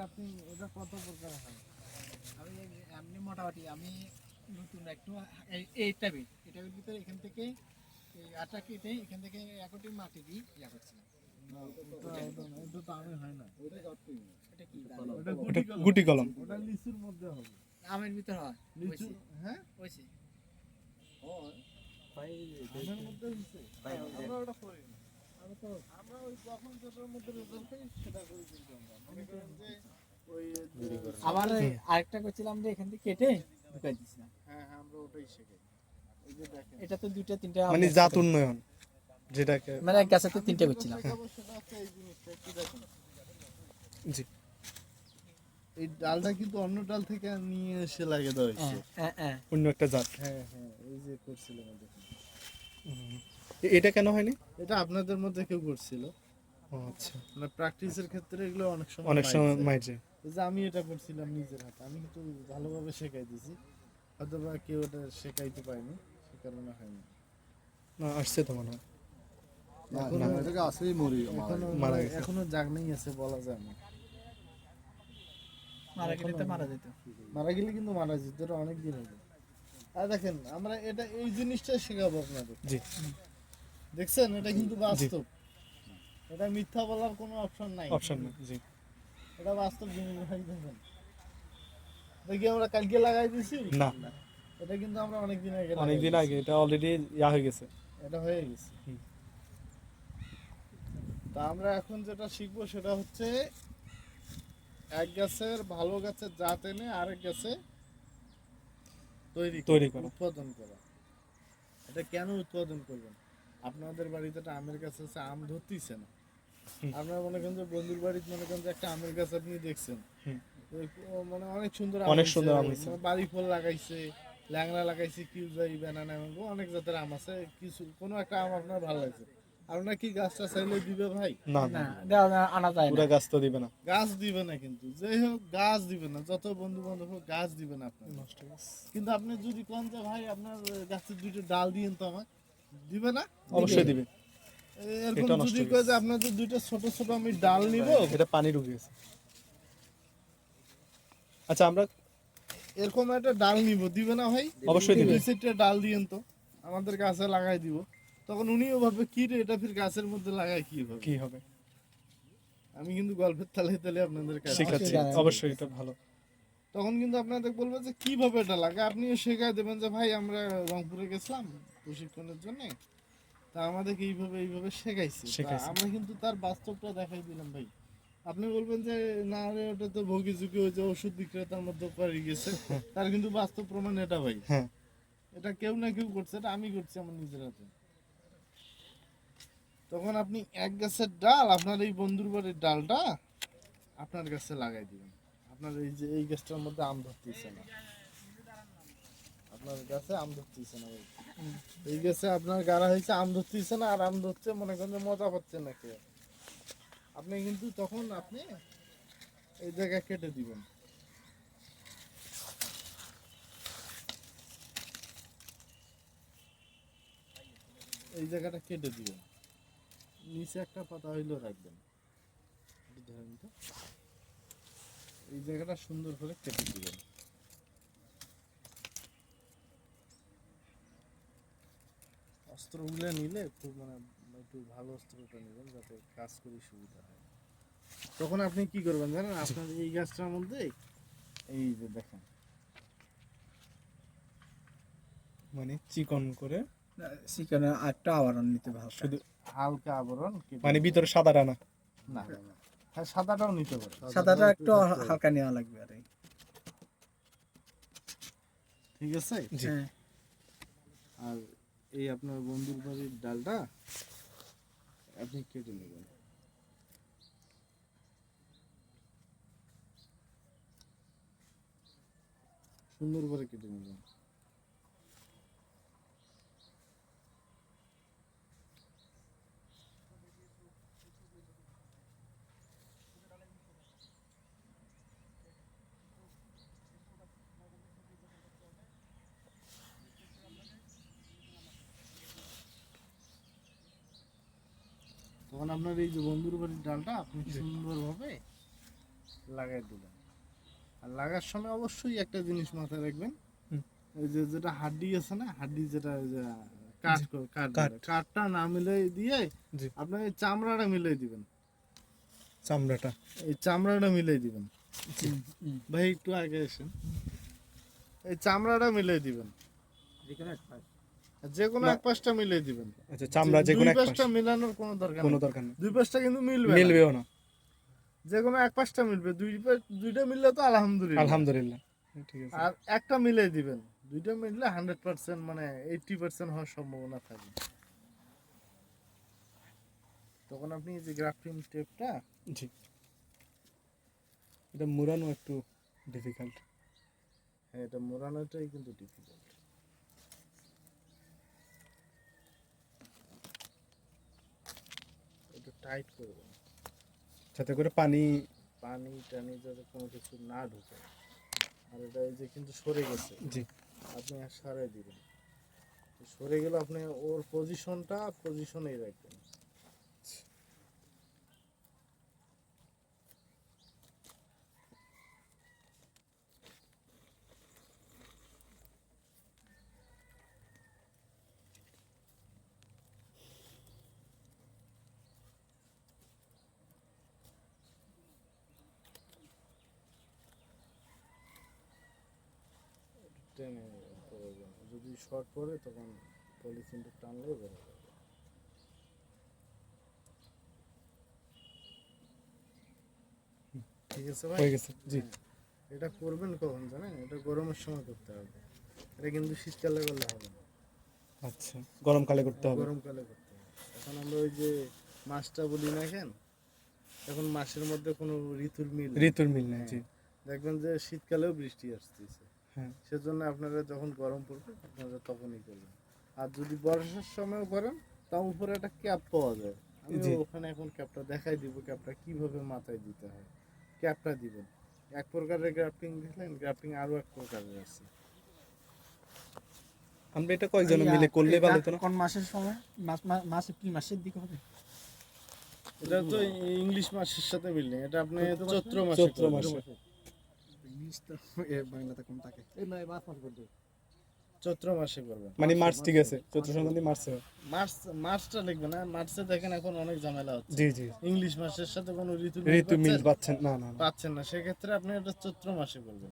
আপনি এটা কত প্রকার হয়? আমি এমনি মোটামুটি আমি নতুন একটু এই- এই টাইপের এই টাইপের ভিতরে এখান থেকে এই আটা কেটে এখান থেকে একটি মাটি দিয়ে ইয়া করছিলাম। না, ওটা ওটা না, ওটা তো আমি হয় না। এটা কি ওটা ওটা গুটি কলম। ওটা লিচুর মধ্যে হবে। আমের ভিতর হয় লিচু হয়েছে। হ্যাঁ? আমের মধ্যে হইছে আমরা ওটা করি না। আমরা তো আমরা ওই যখন যেটার মধ্যে রেজাল্ট পাই সেটা করি কিন্তু আমরা মনে করেন যে ওই যে- আবার এই আরেকটা করছিলাম যে এখান থেকে কেটে ঢুকাই দিচ্ছিলাম হ্যাঁ হ্যাঁ আমরা ওটাই শেখাই এই যে দেখেন। এটা তো দুইটা তিনটা মানে জাত উন্নয়ন যেটাকে মানে এক গাছেতে তিনটা করছিলাম। জি। এই ডালটা কিন্তু অন্য ডাল থেকে নিয়ে এসে লাগিয়ে দেওয়া হয়েছে। হ্যাঁ হ্যাঁ অন্য একটা জাত। হ্যাঁ হ্যাঁ এই যে করছিলাম এটা কেন হয়নি? এটা আপনাদের মধ্যে কেউ করছিল। আচ্ছা। মানে প্র্যাকটিসের ক্ষেত্রে এগুলো অনেক সময় অনেক সময়। মাইজে। এই যে আমি এটা করছিলাম নিজের হাতে আমি কিন্তু ভালোভাবে শেখাই দিয়েছি হয়তো বা কেউ এটা শেখাইতে পারেনি সে কারণে হয়নি। না আসছে তো মনে হয়। এখনও জাগনেই আছে বলা যায় না। মারা গেলে তো মারা যেত। মারা গেলে কিন্তু মারা যেত এটা অনেক দিন আগে আর দেখেন আমরা এটা এই জিনিসটা শেখাবো আপনাদের। জি। দেখছেন এটা কিন্তু বাস্তব। এটা মিথ্যা বলার কোনো অপশন নাই। অপশন নেই জি। এটা বাস্তব জিনিস ভাই দেখেন। দেখি আমরা কালকে লাগাই দিছি? না। এটা কিন্তু আমরা অনেক দিন আগে অনেক দিন আগে এটা অলরেডি ইয়া হয়ে গেছে। এটা হয়ে গেছে। তা আমরা এখন যেটা শিখব সেটা হচ্ছে এক গাছের ভালো গাছের জাত এনে আরেক গাছে তৈরি তৈরি করা। উৎপাদন করা। এটা কেন উৎপাদন করবেন? আপনাদের বাড়িতে একটা আমের গাছ আছে আম ধরতেইছে না। আপনারা মনে করেন যে বন্ধুর বাড়িতে মনে করেন যে একটা আমের গাছ আপনি দেখছেন। মানে অনেক সুন্দর অনেক সুন্দর আম হইছে। মানে বাড়ি ফল লাগাইছে ল্যাংড়া লাগাইছে কিউজাই ব্যানানা ম্যাঙ্গো অনেক জাতের আম আছে। কিছু কোনো একটা আম আপনার ভালো লাগছে? আপনার কি গাছটা চাইলে দিবে ভাই? না না। আনা যায় পুরো গাছ তো দিবে না। গাছ দিবে না কিন্তু যাই হোক গাছ দিবে না। যত বন্ধু বান্ধব হোক গাছ দিবে না আপনার। কিন্তু আপনি যদি কোন যে ভাই আপনার গাছের দুটো ডাল দিয়েন তো আমাকে দিবে না? অবশ্যই দিবে। এটা নষ্ট যদি কয় যে আপনাদের দুইটা ছোট ছোট আমি ডাল নিব? এটা পানি ঢুকে গেছে। আচ্ছা আমরা এরকম একটা ডাল নিব। দিবে না ভাই? অবশ্যই দিবে। চারটে ডাল দিয়েন তো। আমাদের গাছে লাগাই দিব। তখন উনিও ভাববে কি রে এটা ফির গাছের মধ্যে লাগাই কি হবে? কি হবে? আমি কিন্তু গল্পের তালে তালে আপনাদের কাছে শিখাচ্ছি। অবশ্যই এটা ভালো। তখন কিন্তু আপনাদের বলবে যে কীভাবে এটা লাগে আপনিও শেখাই দেবেন যে ভাই আমরা রংপুরে গেছিলাম প্রশিক্ষণের জন্য। তা আমাদেরকে এইভাবে এইভাবে শেখাইছে। আমরা কিন্তু তার বাস্তবটা দেখাই দিলাম ভাই। আপনি বলবেন যে না রে ওটা তো ভোগী ওই যে ওষুধ বিক্রেতার মধ্যে গেছে। তার কিন্তু বাস্তব প্রমাণ এটা ভাই। হ্যাঁ। এটা কেউ না কেউ করছে এটা আমি করছি আমার নিজের হাতে। তখন আপনি এক গাছের ডাল আপনার এই বন্ধুর বাড়ির ডালটা আপনার গাছে লাগাই দিবেন। আপনার এই যে এই গাছটার মধ্যে আম ধরতেছে না। আপনার গাছে আম ধরতেছে না ভাই। এই গাছে আপনার গাড়া হয়েছে, আম ধরতেছে না, আর আম ধরছে মনে করেন যে মজা পাচ্ছে না কেউ। আপনি কিন্তু তখন আপনি এই জায়গা কেটে দিবেন। এই জায়গাটা কেটে দিবেন। নিচে একটা পাতা হইলেও রাখবেন। এই জায়গাটা সুন্দর করে কেটে দিবেন। অস্ত্রগুলো নিলে খুব মানে একটু ভালো অস্ত্রটা নেবেন যাতে কাজ করি সুবিধা হয়। তখন আপনি কি করবেন জানেন? আপনার এই গাছটার মধ্যে এই যে দেখেন। মানে চিকন করে সেখানে একটা আবরণ নিতে ভালো শুধু হালকা আবরণ মানে ভিতরে সাদা ডানা না হ্যাঁ সাদাটাও নিতে পারে সাদাটা একটু হালকা নেওয়া লাগবে আর ঠিক আছে? জি। হ্যাঁ। আর এই আপনার বন্ধুর বাড়ির ডালটা আপনি কেটে নেবেন। সুন্দর করে কেটে নেবেন। তখন আপনার এই যে বন্ধুর বাড়ির ডালটা আপনি সুন্দরভাবে লাগাই দিলেন? আর লাগার সময় অবশ্যই একটা জিনিস মাথায় রাখবেন। এই যে যেটা হাড্ডি আছে না হাড্ডি যেটা যে কাঠ করে- কাঠ কাঠ। কাঠটা না মিলাই দিয়ে। আপনার এই চামড়াটা মিলাই দিবেন। চামড়াটা। এই চামড়াটা মিলাই দিবেন। ভাই একটু আগে এসেন এই চামড়াটা মিলাই দিবেন। যে কোনো এক পাশটা মিলাই দিবেন। আচ্ছা চামড়া যে কোনো এক পাশটা মিলানোর কোনো দরকার কোনো দরকার নেই। দুই পাশটা কিন্তু মিলবে মিলবেও না। যে কোনো এক পাশটা মিলবে। দুই দুইটা মিললে তো আলহামদুলিল্লাহ। আলহামদুলিল্লাহ। ঠিক আছে। আর একটা দিবেন। দুইটা মিললে হান্ড্রেড পার্সেন্ট মানে এইটটি পার্সেন্ট হওয়ার সম্ভাবনা থাকে তখন আপনি যে গ্রাফটিং টেপটা জি। এটা মুরানো একটু ডিফিকাল্ট হ্যাঁ এটা মোড়ানোটাই কিন্তু ডিফিকাল্ট একটু টাইট করবেন যাতে করে পানি পানি টানি যাতে কোনো কিছু না ঢুকে। আর এটা এই যে কিন্তু সরে গেছে। জি। আপনি আর সারাই দিবেন। সরে গেলে আপনি ওর পজিশনটা পজিশনেই রাখবেন। টেনে করবেন যদি শর্ট পড়ে তখন পলিথিনটা টানলেই বেরো যাবে। ঠিক আছে ভাই? হয়ে গেছে জি। এটা করবেন কখন জানেন? এটা গরমের সময় করতে হবে। এটা কিন্তু শীতকালে করলে হবে না। আচ্ছা গরমকালে করতে হবে। গরমকালে করতে হবে। এখন আমরা ওই যে মাছটা বলি না কেন? এখন মাসের মধ্যে কোনো ঋতুর মিল ঋতুর মিল নেই জি। দেখবেন যে শীতকালেও বৃষ্টি আসতেছে। হ্যাঁ সেজন্য আপনারা যখন গরম পড়বে আপনারা তখনই করবেন। আর যদি বর্ষার সময়ও করেন তাও উপরে একটা ক্যাপ পাওয়া যায়। আমি ওখানে এখন ক্যাপটা দেখাই দিব ক্যাপটা কীভাবে মাথায় দিতে হয়। ক্যাপটা দিবেন। এক প্রকারের গ্রাফটিং দেখলেন গ্রাফটিং আরও এক প্রকারের আছে। আমরা এটা কয়েকজন মিলে করলে ভালো হতো না? কোন মাসের সময়? মাস মাস এপ্রিল মাসের দিকে হবে? এটা তো ইংলিশ মাসের সাথে মিল নেই এটা আপনি চৈত্র মাসে চৈত্র। মাসে। চৈত্র মাসে মানে মার্চ ঠিক আছে চৈত্র সংক্রান্তি মার্চে মার্চ মার্চটা লিখবেন না মার্চে দেখেন এখন অনেক ঝামেলা হচ্ছে। জি জি। ইংলিশ মাসের সাথে কোনো ঋতু ঋতু মিল পাচ্ছেন? না না না। পাচ্ছেন না সেক্ষেত্রে আপনি এটা চৈত্র মাসে করবেন